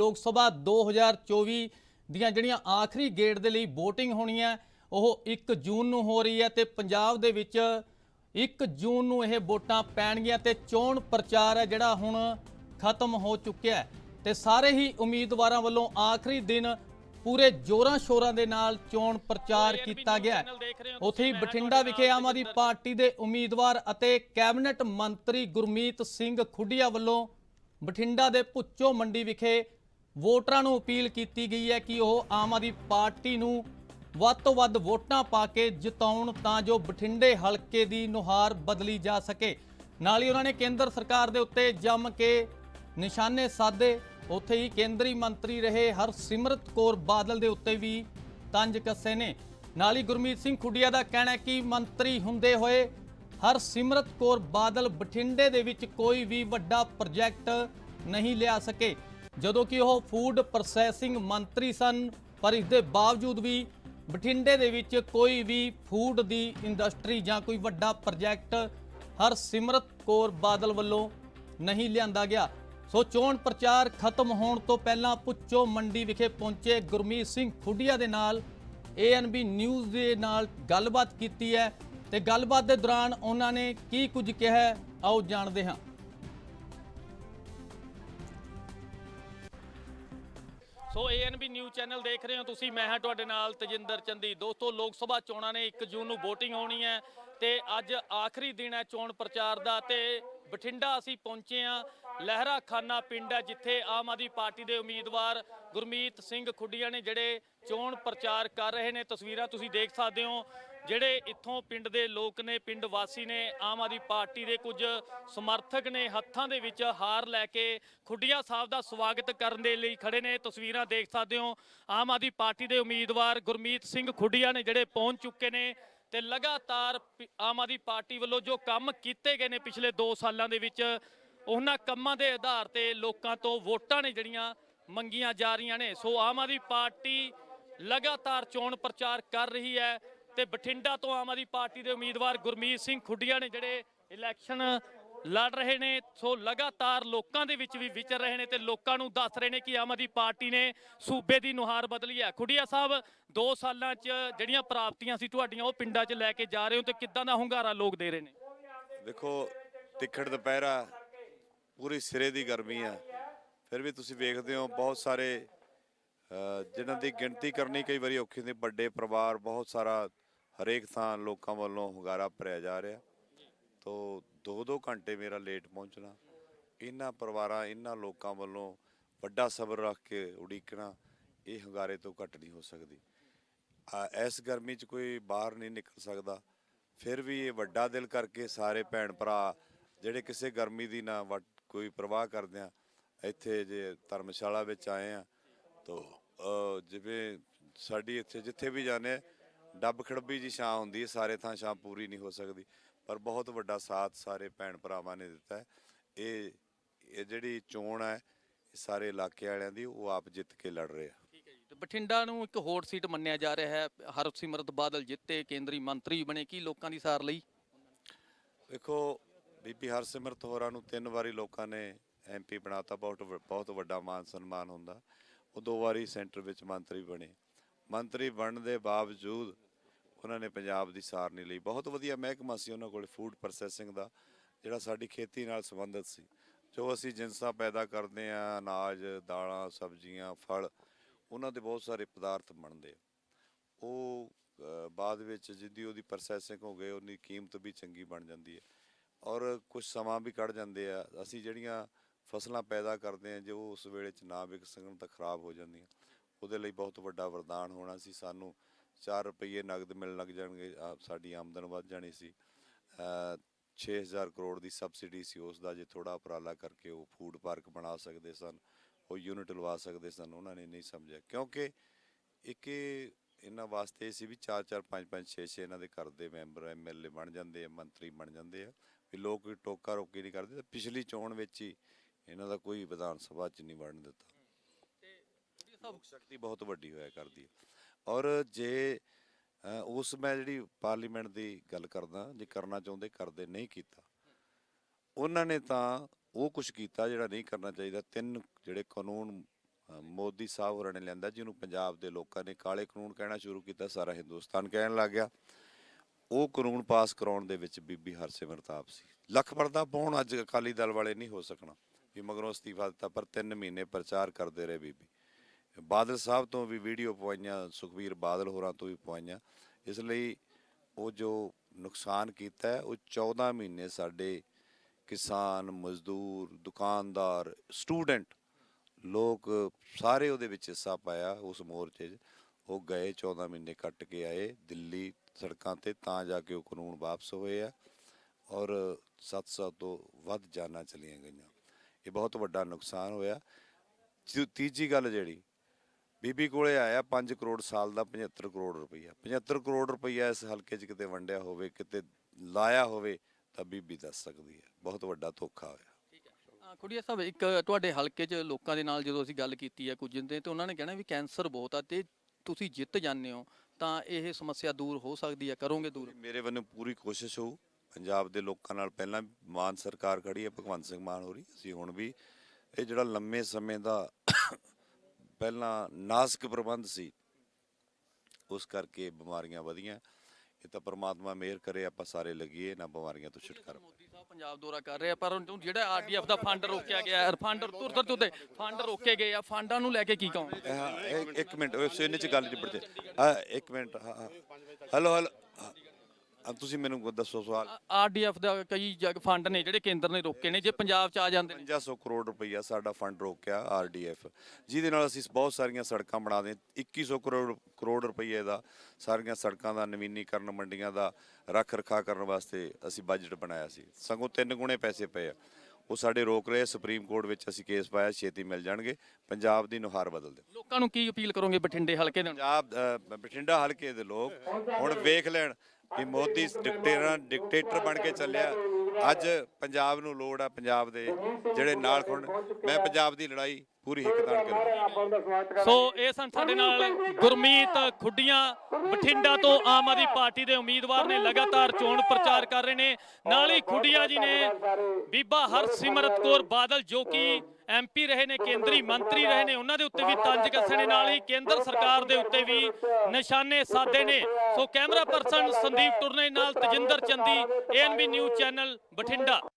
ਲੋਕ ਸਭਾ 2024 ਦੀਆਂ ਜਿਹੜੀਆਂ ਆਖਰੀ ਗੇੜ ਦੇ ਲਈ VOTING ਹੋਣੀ ਹੈ ਉਹ 1 ਜੂਨ ਨੂੰ ਹੋ ਰਹੀ ਹੈ ਤੇ ਪੰਜਾਬ ਦੇ ਵਿੱਚ 1 ਜੂਨ ਨੂੰ ਇਹ ਵੋਟਾਂ ਪੈਣਗੀਆਂ ਤੇ ਚੋਣ ਪ੍ਰਚਾਰ ਹੈ ਜਿਹੜਾ ਹੁਣ ਖਤਮ ਹੋ ਚੁੱਕਿਆ ਹੈ ਤੇ ਸਾਰੇ ਹੀ ਉਮੀਦਵਾਰਾਂ ਵੱਲੋਂ ਆਖਰੀ ਦਿਨ ਪੂਰੇ ਜੋਰਾਂ ਸ਼ੋਰਾਂ ਦੇ ਨਾਲ ਚੋਣ ਪ੍ਰਚਾਰ ਕੀਤਾ ਗਿਆ। ਉੱਥੇ ਹੀ ਬਠਿੰਡਾ ਵਿਖੇ ਆਮ ਆਦਮੀ ਪਾਰਟੀ ਦੇ ਉਮੀਦਵਾਰ ਅਤੇ ਕੈਬਨਿਟ ਮੰਤਰੀ ਗੁਰਮੀਤ ਸਿੰਘ ਖੁੱਡੀਆ ਵੱਲੋਂ ਬਠਿੰਡਾ ਦੇ ਭੁੱਚੋ ਮੰਡੀ ਵਿਖੇ ਵੋਟਰਾਂ ਨੂੰ ਅਪੀਲ ਕੀਤੀ ਗਈ ਹੈ ਕਿ ਉਹ ਆਮ ਆਦਮੀ ਪਾਰਟੀ ਨੂੰ ਵੱਧ ਤੋਂ ਵੱਧ ਵੋਟਾਂ ਪਾ ਕੇ ਜਿਤਾਉਣ ਤਾਂ ਜੋ ਬਠਿੰਡੇ ਹਲਕੇ ਦੀ ਨੁਹਾਰ ਬਦਲੀ ਜਾ ਸਕੇ। ਨਾਲ ਹੀ ਉਹਨਾਂ ਨੇ ਕੇਂਦਰ ਸਰਕਾਰ ਦੇ ਉੱਤੇ ਜੰਮ ਕੇ ਨਿਸ਼ਾਨੇ ਸਾਧੇ। ਉੱਥੇ ਹੀ ਕੇਂਦਰੀ ਮੰਤਰੀ ਰਹੇ ਹਰਸਿਮਰਤ ਕੌਰ ਬਾਦਲ ਦੇ ਉੱਤੇ ਵੀ ਤੰਜ ਕੱਸੇ ਨੇ। ਨਾਲ ਹੀ ਗੁਰਮੀਤ ਸਿੰਘ ਖੁੱਡੀਆ ਦਾ ਕਹਿਣਾ ਹੈ ਕਿ ਮੰਤਰੀ ਹੁੰਦੇ ਹੋਏ ਹਰਸਿਮਰਤ ਕੌਰ ਬਾਦਲ ਬਠਿੰਡੇ ਦੇ ਵਿੱਚ ਕੋਈ ਵੀ ਵੱਡਾ ਪ੍ਰੋਜੈਕਟ ਨਹੀਂ ਲਿਆ ਸਕੇ। ਜਦੋਂ ਕਿ ਉਹ ਫੂਡ ਪ੍ਰੋਸੈਸਿੰਗ ਮੰਤਰੀ ਸਨ, ਪਰ ਇਸ ਦੇ ਬਾਵਜੂਦ ਵੀ ਬਠਿੰਡੇ ਦੇ ਵਿੱਚ ਕੋਈ ਵੀ ਫੂਡ ਦੀ ਇੰਡਸਟਰੀ ਜਾਂ ਕੋਈ ਵੱਡਾ ਪ੍ਰੋਜੈਕਟ ਹਰਸਿਮਰਤ ਕੌਰ ਬਾਦਲ ਵੱਲੋਂ ਨਹੀਂ ਲਿਆਂਦਾ ਗਿਆ। ਸੋ ਚੋਣ ਪ੍ਰਚਾਰ ਖਤਮ ਹੋਣ ਤੋਂ ਪਹਿਲਾਂ ਪੁੱਚੋ ਮੰਡੀ ਵਿਖੇ ਪਹੁੰਚੇ ਗੁਰਮੀਤ ਸਿੰਘ ਖੁੱਡੀਆ ਦੇ ਨਾਲ ਏਐਨਬੀ ਨਿਊਜ਼ ਦੇ ਨਾਲ ਗੱਲਬਾਤ ਕੀਤੀ ਹੈ ਤੇ ਗੱਲਬਾਤ ਦੇ ਦੌਰਾਨ ਉਹਨਾਂ ਨੇ ਕੀ ਕੁਝ ਕਿਹਾ ਆਓ ਜਾਣਦੇ ਹਾਂ। ਸੋ ਏਐਨਬੀ ਨਿਊਜ਼ ਚੈਨਲ ਦੇਖ ਰਹੇ ਹੋ ਤੁਸੀਂ, ਮੈਂ ਹਾਂ ਤੁਹਾਡੇ ਨਾਲ ਤਜਿੰਦਰ ਚੰਦੀ। ਦੋਸਤੋ, ਲੋਕ ਸਭਾ ਚੋਣਾਂ ਨੇ 1 ਜੂਨ ਨੂੰ VOTING ਹੋਣੀ ਹੈ ਤੇ ਅੱਜ ਆਖਰੀ ਦਿਨ ਹੈ ਚੋਣ ਪ੍ਰਚਾਰ ਦਾ ਤੇ ਬਠਿੰਡਾ ਅਸੀਂ ਪਹੁੰਚੇ ਹਾਂ। ਲਹਿਰਾ ਖਾਨਾ ਪਿੰਡ ਹੈ ਜਿੱਥੇ ਆਮ ਆਦਮੀ ਪਾਰਟੀ ਦੇ ਉਮੀਦਵਾਰ ਗੁਰਮੀਤ ਸਿੰਘ ਖੁੱਡੀਆਂ ਨੇ ਜਿਹੜੇ ਚੋਣ ਪ੍ਰਚਾਰ ਕਰ ਰਹੇ ਨੇ ਤਸਵੀਰਾਂ ਤੁਸੀਂ ਦੇਖ ਸਕਦੇ ਹੋ, ਜਿਹੜੇ ਇੱਥੋਂ ਪਿੰਡ ਦੇ ਲੋਕ ਨੇ, ਪਿੰਡ ਵਾਸੀ ਨੇ, ਆਮ ਆਦਮੀ ਪਾਰਟੀ ਦੇ ਕੁਝ ਸਮਰਥਕ ਨੇ, ਹੱਥਾਂ ਦੇ ਵਿੱਚ ਹਾਰ ਲੈ ਕੇ ਖੁੱਡੀਆਂ ਸਾਹਿਬ ਦਾ ਸਵਾਗਤ ਕਰਨ ਦੇ ਲਈ ਖੜੇ ਨੇ। ਤਸਵੀਰਾਂ ਦੇਖ ਸਕਦੇ ਹੋ, ਆਮ ਆਦਮੀ ਪਾਰਟੀ ਦੇ ਉਮੀਦਵਾਰ ਗੁਰਮੀਤ ਸਿੰਘ ਖੁੱਡੀਆਂ ਨੇ ਜਿਹੜੇ ਪਹੁੰਚ ਚੁੱਕੇ ਨੇ ਤੇ ਲਗਾਤਾਰ ਪ- ਆਮ ਆਦਮੀ ਪਾਰਟੀ ਵੱਲੋਂ ਜੋ ਕੰਮ ਕੀਤੇ ਗਏ ਨੇ ਪਿਛਲੇ 2 ਸਾਲਾਂ ਦੇ ਵਿੱਚ, ਉਹਨਾਂ ਕੰਮਾਂ ਦੇ ਆਧਾਰ ਤੇ ਲੋਕਾਂ ਤੋਂ ਵੋਟਾਂ ਨੇ ਜਿਹੜੀਆਂ ਮੰਗੀਆਂ ਜਾ ਰਹੀਆਂ ਨੇ। ਸੋ ਆਮ ਆਦਮੀ ਪਾਰਟੀ ਲਗਾਤਾਰ ਚੋਣ ਪ੍ਰਚਾਰ ਕਰ ਰਹੀ ਹੈ ਤੇ ਬਠਿੰਡਾ ਤੋਂ ਆਮ ਆਦਮੀ ਪਾਰਟੀ ਦੇ ਉਮੀਦਵਾਰ ਗੁਰਮੀਤ ਸਿੰਘ ਖੁੱਡੀਆਂ ਨੇ ਜਿਹੜੇ ਇਲੈਕਸ਼ਨ ਲੜ ਰਹੇ ਨੇ, ਸੋ ਲਗਾਤਾਰ ਲੋਕਾਂ ਦੇ ਵਿੱਚ ਵੀ ਵਿਚਰ ਰਹੇ ਨੇ ਤੇ ਲੋਕਾਂ ਨੂੰ ਦੱਸ ਰਹੇ ਨੇ ਕਿ ਆਮ ਆਦਮੀ ਪਾਰਟੀ ਨੇ ਸੂਬੇ ਦੀ ਨੁਹਾਰ ਬਦਲੀ ਹੈ। ਖੁੱਡੀਆ ਸਾਹਿਬ 2 ਸਾਲਾਂ 'ਚ ਜਿਹੜੀਆਂ ਪ੍ਰਾਪਤੀਆਂ ਸੀ ਤੁਹਾਡੀਆਂ, ਉਹ ਪਿੰਡਾਂ 'ਚ ਲੈ ਕੇ ਜਾ ਰਹੇ ਹੋ ਤੇ ਕਿੱਦਾਂ ਦਾ ਹੁੰਗਾਰਾ ਲੋਕ ਦੇ ਰਹੇ ਨੇ? ਦੇਖੋ, ਤਿੱਖੜ ਦੁਪਹਿਰਾ, ਪੂਰੀ ਸਿਰੇ ਦੀ ਗਰਮੀ ਆ। ਫਿਰ ਵੀ ਤੁਸੀਂ ਵੇਖਦੇ ਹੋ, ਬਹੁਤ ਸਾਰੇ ਜਿਨ੍ਹਾਂ ਦੀ ਗਿਣਤੀ ਕਰਨੀ ਕਈ ਵਾਰੀ ਔਖੀ ਹੁੰਦੀ, ਵੱਡੇ ਪਰਿਵਾਰ ਬਹੁਤ ਸਾਰਾ ਹਰੇਕ ਥਾਂ ਲੋਕਾਂ ਵੱਲੋਂ ਹੁੰਗਾਰਾ ਭਰਿਆ ਜਾ ਰਿਹਾ। ਤੋ 2-2 ਘੰਟੇ ਮੇਰਾ ਲੇਟ ਪਹੁੰਚਣਾ, ਇਹਨਾਂ ਪਰਿਵਾਰਾਂ, ਇਹਨਾਂ ਲੋਕਾਂ ਵੱਲੋਂ ਵੱਡਾ ਸਬਰ ਰੱਖ ਕੇ ਉਡੀਕਣਾ, ਇਹ ਹੁੰਗਾਰੇ ਤੋਂ ਘੱਟ ਨਹੀਂ ਹੋ ਸਕਦੀ। ਇਸ ਗਰਮੀ 'ਚ ਕੋਈ ਬਾਹਰ ਨਹੀਂ ਨਿਕਲ ਸਕਦਾ, ਫਿਰ ਵੀ ਇਹ ਵੱਡਾ ਦਿਲ ਕਰਕੇ ਸਾਰੇ ਭੈਣ ਭਰਾ ਜਿਹੜੇ ਕਿਸੇ ਗਰਮੀ ਦੀ ਨਾ ਵੱਟ- ਕੋਈ ਪ੍ਰਵਾਹ ਕਰਦੇ ਆ, ਇੱਥੇ ਜੇ ਧਰਮਸ਼ਾਲਾ ਵਿੱਚ ਆਏ ਆ ਤੋ। ਜਿਵੇਂ ਸਾਡੀ ਇੱਥੇ ਜਿੱਥੇ ਵੀ ਜਾਂਦੇ ਡੱਬ ਖੜਬੀ ਜੀ ਛਾਂ ਹੁੰਦੀ ਹੈ ਸਾਰੇ ਥਾਂ ਛਾਂ ਪੂਰੀ ਨਹੀਂ ਹੋ ਸਕਦੀ। ਪਰ ਬਹੁਤ ਵੱਡਾ ਸਾਥ ਸਾਰੇ ਭੈਣ ਭਰਾਵਾਂ ਨੇ ਦਿੱਤਾ ਇਹ ਇਹ ਜਿਹੜੀ ਚੋਣ ਹੈ ਸਾਰੇ ਇਲਾਕੇ ਵਾਲਿਆਂ ਦੀ ਉਹ ਆਪ ਜਿੱਤ ਕੇ ਲੜ ਰਹੇ ਆ। ਬਠਿੰਡਾ ਨੂੰ ਇੱਕ ਹੋਰ ਸੀਟ ਮੰਨਿਆ ਜਾ ਰਿਹਾ ਹੈ। ਹਰਸਿਮਰਤ ਬਾਦਲ ਜਿੱਤੇ ਕੇਂਦਰੀ ਮੰਤਰੀ ਬਣੇ ਕੀ ਲੋਕਾਂ ਦੀ ਸਾਰ ਲਈ? ਵੇਖੋ ਬੀਬੀ ਹਰਸਿਮਰਤ ਹੋਰਾਂ ਨੂੰ ਤਿੰਨ ਵਾਰੀ ਲੋਕਾਂ ਨੇ ਐਮਪੀ ਬਣਾਤਾ ਬਹੁਤ ਬਹੁਤ ਵੱਡਾ ਮਾਨ ਸਨਮਾਨ ਹੁੰਦਾ। ਉਹ ਦੋ ਵਾਰੀ ਸੈਂਟਰ ਵਿੱਚ ਮੰਤਰੀ ਬਣੇ। ਮੰਤਰੀ ਬਣਨ ਦੇ ਬਾਵਜੂਦ ਉਹਨਾਂ ਨੇ ਪੰਜਾਬ ਦੀ ਸਾਰ ਲਈ। ਬਹੁਤ ਵਧੀਆ ਮਹਿਕਮਾ ਸੀ ਉਹਨਾਂ ਕੋਲ, ਫੂਡ ਪ੍ਰੋਸੈਸਿੰਗ ਦਾ, ਜਿਹੜਾ ਸਾਡੀ ਖੇਤੀ ਨਾਲ ਸੰਬੰਧਿਤ ਸੀ। ਜੋ ਅਸੀਂ ਜਿੰਸਾਂ ਪੈਦਾ ਕਰਦੇ ਆ ਅਨਾਜ, ਦਾਲਾਂ, ਸਬਜ਼ੀਆਂ, ਫਲ, ਉਹਨਾਂ ਦੇ ਬਹੁਤ ਸਾਰੇ ਪਦਾਰਥ ਬਣਦੇ ਆ। ਉਹ ਬਾਅਦ ਵਿੱਚ ਜਿੱਦੀ ਉਹਦੀ ਪ੍ਰੋਸੈਸਿੰਗ ਹੋ ਗਈ, ਉਹਦੀ ਕੀਮਤ ਵੀ ਚੰਗੀ ਬਣ ਜਾਂਦੀ ਹੈ। ਔਰ ਕੁਝ ਸਮਾਂ ਵੀ ਕੱਢ ਜਾਂਦੇ ਆ। ਅਸੀਂ ਜਿਹੜੀਆਂ ਫਸਲਾਂ ਪੈਦਾ ਕਰਦੇ ਆ ਜੋ ਉਸ ਵੇਲੇ ਚ ਨਾ ਵਿਕ ਸਕਣ ਤਾਂ ਖਰਾਬ ਹੋ ਜਾਂਦੀਆਂ। ਉਹਦੇ ਲਈ ਬਹੁਤ ਵੱਡਾ ਵਰਦਾਨ ਹੋਣਾ ਸੀ। ਸਾਨੂੰ 4 ਰੁਪਏ ਨਗਦ ਮਿਲਣ ਲੱਗ ਜਾਣਗੇ। ਸਾਡੀ ਆਮਦਨ ਵੱਧ ਜਾਣੀ ਸੀ। ਅ, 6000 ਕਰੋੜ ਦੀ ਸਬਸਿਡੀ ਸੀ। ਉਸ ਦਾ ਜੇ ਥੋੜਾ ਉਪਰਾਲਾ ਕਰਕੇ ਉਹ ਫੂਡ ਪਾਰਕ ਬਣਾ ਸਕਦੇ ਸਨ। ਉਹ ਯੂਨਿਟ ਲਵਾ ਸਕਦੇ ਸਨ। ਉਹਨਾਂ ਨੇ ਨਹੀਂ ਸਮਝਿਆ। ਕਿਉਂਕਿ ਇੱਕ ਇਹਨਾਂ ਵਾਸਤੇ ਇਹ ਸੀ ਵੀ 4 4 5 5 6 6 ਇਹਨਾਂ ਦੇ ਘਰ ਦੇ ਮੈਂਬਰ ਐਮਐਲਏ ਬਣ ਜਾਂਦੇ ਆ ਮੰਤਰੀ ਬਣ ਜਾਂਦੇ ਆ। ਵੀ ਲੋਕ ਟੋਕਾ ਰੋਕੀ ਨਹੀਂ ਕਰਦੇ। ਤੇ ਪਿਛਲੀ ਚੋਣ ਵਿੱਚ ਹੀ ਇਹਨਾਂ ਦਾ ਕੋਈ ਵਿਧਾਨ ਸਭਾ ਚ ਨਹੀਂ ਵੜਨ ਦਿੱਤਾ। ਲੋਕ ਸ਼ਕਤੀ ਬਹੁਤ ਵੱਡੀ ਹੋਇਆ ਕਰਦੀ ਹੈ। ਔਰ ਜੇ ਅ, ਉਸ ਮੈਂ ਜਿਹੜੀ ਪਾਰਲੀਮੈਂਟ ਦੀ ਗੱਲ ਕਰਦਾ ਜੇ ਕਰਨਾ ਚਾਹੁੰਦੇ ਕਰਦੇ ਨਹੀਂ ਕੀਤਾ। ਉਹਨਾਂ ਨੇ ਤਾਂ ਉਹ ਕੁਝ ਕੀਤਾ ਜਿਹੜਾ ਨਹੀਂ ਕਰਨਾ ਚਾਹੀਦਾ। ਤਿੰਨ ਜਿਹੜੇ ਕਾਨੂੰਨ ਅ, ਮੋਦੀ ਸਾਹਿਬ ਹੋਰਾਂ ਨੇ ਲਿਆਂਦਾ ਜਿਹਨੂੰ ਪੰਜਾਬ ਦੇ ਲੋਕਾਂ ਨੇ ਕਾਲੇ ਕਾਨੂੰਨ ਕਹਿਣਾ ਸ਼ੁਰੂ ਕੀਤਾ ਸਾਰਾ ਹਿੰਦੁਸਤਾਨ ਕਹਿਣ ਲੱਗ ਗਿਆ। ਉਹ ਕਾਨੂੰਨ ਪਾਸ ਕਰਾਉਣ ਦੇ ਵਿੱਚ ਬੀਬੀ ਹਰਸਿਮਰਤ ਆਪ ਸੀ। ਲੱਖ ਪਰਦਾ ਪਾਉਣ ਅੱਜ ਅਕਾਲੀ ਦਲ ਵਾਲੇ ਨਹੀਂ ਹੋ ਸਕਣਾ। ਵੀ ਮਗਰੋਂ ਅਸਤੀਫਾ ਦਿੱਤਾ, ਪਰ 3 ਮਹੀਨੇ ਪ੍ਰਚਾਰ ਕਰਦੇ ਰਹੇ ਬੀਬੀ। ਬਾਦਲ ਸਾਹਿਬ ਤੋਂ ਵੀ ਵੀਡੀਓ ਪਵਾਈਆਂ ਸੁਖਵੀਰ ਬਾਦਲ ਹੋਰਾਂ ਤੋਂ ਵੀ ਪਵਾਈਆਂ। ਇਸ ਲਈ ਉਹ ਜੋ ਨੁਕਸਾਨ ਕੀਤਾ ਹੈ, ਉਹ 14 ਮਹੀਨੇ ਸਾਡੇ ਕਿਸਾਨ, ਮਜ਼ਦੂਰ, ਦੁਕਾਨਦਾਰ, ਸਟੂਡੈਂਟ ਲੋਕ ਸਾਰੇ ਉਹਦੇ ਵਿੱਚ ਹਿੱਸਾ ਪਾਇਆ ਉਸ ਮੋਰਚੇ 'ਚ। ਉਹ ਗਏ 14 ਮਹੀਨੇ ਕੱਟ ਕੇ ਆਏ ਦਿੱਲੀ ਸੜਕਾਂ ਤੇ, ਤਾਂ ਜਾ ਕੇ ਉਹ ਕਾਨੂੰਨ ਵਾਪਸ ਹੋਏ ਆ ਔਰ 700 ਤੋਂ ਵੱਧ ਜਾਨਾਂ ਚਲੀਆਂ ਗਈਆਂ। ਇਹ ਬਹੁਤ ਵੱਡਾ ਨੁਕਸਾਨ ਹੋਇਆ। ਤੀਜੀ ਗੱਲ ਜਿਹੜੀ ਬੀਬੀ ਕੋਲੇ ਆਇਆ 5 ਕਰੋੜ ਸਾਲ ਦਾ 75 ਕਰੋੜ ਰੁਪਈਆ। 75 ਕਰੋੜ ਰੁਪਈਆ ਇਸ ਹਲਕੇ 'ਚ ਕਿਤੇ ਵੰਡਿਆ ਹੋਵੇ ਕਿਤੇ ਲਾਇਆ ਹੋਵੇ ਤਾਂ ਬੀਬੀ ਦੱਸ ਸਕਦੀ ਹੈ। ਬਹੁਤ ਵੱਡਾ ਧੋਖਾ ਹੋਇਆ। ਕੁੜੀਆ ਸਾਹਿਬ ਇੱਕ ਤੁਹਾਡੇ ਹਲਕੇ 'ਚ ਲੋਕਾਂ ਦੇ ਨਾਲ ਜਦੋਂ ਅਸੀਂ ਗੱਲ ਕੀਤੀ ਹੈ ਕੁਝ ਦਿਨ ਤੇ ਉਹਨਾਂ ਨੇ ਕਹਿਣਾ ਵੀ ਕੈਂਸਰ ਬਹੁਤ ਆ ਤੇ ਤੁਸੀਂ ਜਿੱਤ ਜਾਂਦੇ ਹੋ ਤਾਂ ਇਹ ਸਮੱਸਿਆ ਦੂਰ ਹੋ ਸਕਦੀ ਹੈ ਕਰੋਗੇ ਦੂਰ? ਮੇਰੇ ਵੱਲੋਂ ਪੂਰੀ ਕੋਸ਼ਿਸ਼ ਹੋਊ। ਪੰਜਾਬ ਦੇ ਲੋਕਾਂ ਨਾਲ ਪਹਿਲਾਂ ਮਾਨ ਸਰਕਾਰ ਖੜੀ ਹੈ ਭਗਵੰਤ ਸਿੰਘ ਮਾਨ ਹੋਰੀ ਅਸੀਂ ਹੁਣ ਵੀ ਇਹ ਜਿਹੜਾ ਲੰਮੇ ਸਮੇਂ ਦਾ ਪਹਿਲਾਂ ਨਾਜ਼ੁਕ ਪ੍ਰਬੰਧ ਸੀ ਉਸ ਕਰਕੇ ਬਿਮਾਰੀਆਂ ਵਧੀਆਂ। ਇਹ ਤਾਂ ਪ੍ਰਮਾਤਮਾ ਮਿਹਰ ਕਰੇ ਆਪਾਂ ਸਾਰੇ ਲੱਗੀਏ ਨਾ ਬਿਮਾਰੀਆਂ ਤੋਂ ਛੁਟਕਾਰਾ ਮੋਦੀ ਸਾਹਿਬ ਪੰਜਾਬ ਦੌਰਾ ਕਰ ਰਹੇ ਆ ਪਰ ਜਿਹੜਾ ਆਰਡੀਐਫ ਦਾ ਫੰਡ ਰੋਕਿਆ ਗਿਆ ਹੈ ਫੰਡ ਤੁਰ ਤੁਰ ਤੁਰ ਫੰਡ ਰੋਕੇ ਗਏ ਆ ਫੰਡਾਂ ਨੂੰ ਲੈ ਕੇ ਕੀ ਕਹੋਗੇ? ਹਾਂ ਇੱਕ- ਮਿੰਟ ਉਸ ਇਹਨੇ ਚ ਗੱਲ ਨਿਬੜ ਜੇ। ਹਾਂ ਇੱਕ ਮਿੰਟ ਹਾਂ ਹਾਂ। ਹੈਲੋ ਹੈਲੋ ਤੁਸੀਂ ਮੈਨੂੰ ਦੱਸੋ ਸਵਾਲ। ਆਰਡੀਐਫ ਦਾ ਕਈ ਜਗ ਫੰਡ ਨੇ ਜਿਹੜੇ ਕੇਂਦਰ ਨੇ ਰੋਕੇ ਨੇ ਜੇ ਪੰਜਾਬ 'ਚ ਆ ਜਾਂਦੇ ਨੇ। 5500 ਕਰੋੜ ਰੁਪਈਆ ਸਾਡਾ ਫੰਡ ਰੋਕਿਆ ਆਰਡੀਐਫ ਜਿਹਦੇ ਨਾਲ ਅਸੀਂ ਬਹੁਤ ਸਾਰੀਆਂ ਸੜਕਾਂ ਬਣਾ ਦੇ 2100 ਕਰੋੜ ਕਰੋੜ ਰੁਪਈਏ ਦਾ ਸਾਰੀਆਂ ਸੜਕਾਂ ਦਾ ਨਵੀਨੀਕਰਨ ਮੰਡੀਆਂ ਦਾ ਰੱਖ ਰਖਾ ਕਰਨ ਵਾਸਤੇ ਅਸੀਂ ਬਜਟ ਬਣਾਇਆ ਸੀ। ਸਗੋਂ ਤਿੰਨ ਗੁਣੇ ਪੈਸੇ ਪਏ ਆ। ਉਹ ਸਾਡੇ ਰੋਕ ਰਹੇ ਸੁਪਰੀਮ ਕੋਰਟ ਵਿੱਚ ਅਸੀਂ ਕੇਸ ਪਾਇਆ ਛੇਤੀ ਮਿਲ ਜਾਣਗੇ। ਪੰਜਾਬ ਦੀ ਨੁਹਾਰ ਬਦਲ ਦਿਓ ਲੋਕਾਂ ਨੂੰ ਕੀ ਅਪੀਲ ਕਰੋਗੇ ਬਠਿੰਡੇ ਹਲਕੇ ਦੇ? ਪੰਜਾਬ ਅ, ਬਠਿੰਡਾ ਹਲਕੇ ਦੇ ਲੋਕ ਹੁਣ ਵੇਖ ਲੈਣ ਕਿ ਮੋਦੀ ਡਿਕਟੇਟਰ ਡਿਕਟੇਟਰ ਬਣ ਕੇ ਚੱਲਿਆ। ਅੱਜ ਪੰਜਾਬ ਨੂੰ ਲੋੜ ਆ ਪੰਜਾਬ ਦੇ ਜਿਹੜੇ ਨਾਲ ਖੁਣ ਮੈਂ ਪੰਜਾਬ ਦੀ ਲੜਾਈ ਪੂਰੀ ਹਿੱਕ ਤਾਣ ਕੇ ਲੜੂੰਗਾ। ਸੋ ਇਹ ਸਨ ਸਾਡੇ ਨਾਲ ਗੁਰਮੀਤ ਖੁੱਡੀਆਂ ਬਠਿੰਡਾ ਤੋਂ ਆਮ ਆਦਮੀ ਪਾਰਟੀ ਦੇ ਉਮੀਦਵਾਰ ਨੇ ਲਗਾਤਾਰ ਚੋਣ ਪ੍ਰਚਾਰ ਕਰ ਰਹੇ ਨੇ। ਨਾਲ ਹੀ ਖੁੱਡੀਆਂ ਜੀ ਨੇ ਬੀਬਾ ਹਰਸਿਮਰਤ ਕੌਰ ਬਾਦਲ ਜੋ ਕਿ ਐਮਪੀ ਰਹੇ ਨੇ, ਕੇਂਦਰੀ ਮੰਤਰੀ ਰਹੇ ਨੇ, ਉਹਨਾਂ ਦੇ ਉੱਤੇ ਵੀ ਤੰਜ ਕੱਸੇ ਨੇ ਨਾਲ ਹੀ ਕੇਂਦਰ ਸਰਕਾਰ ਦੇ ਉੱਤੇ ਵੀ ਨਿਸ਼ਾਨੇ ਸਾਧੇ ਨੇ। So camera person Sandeep Turne ਨਾਲ Tajinder Chandi A N B news channel, Bathinda.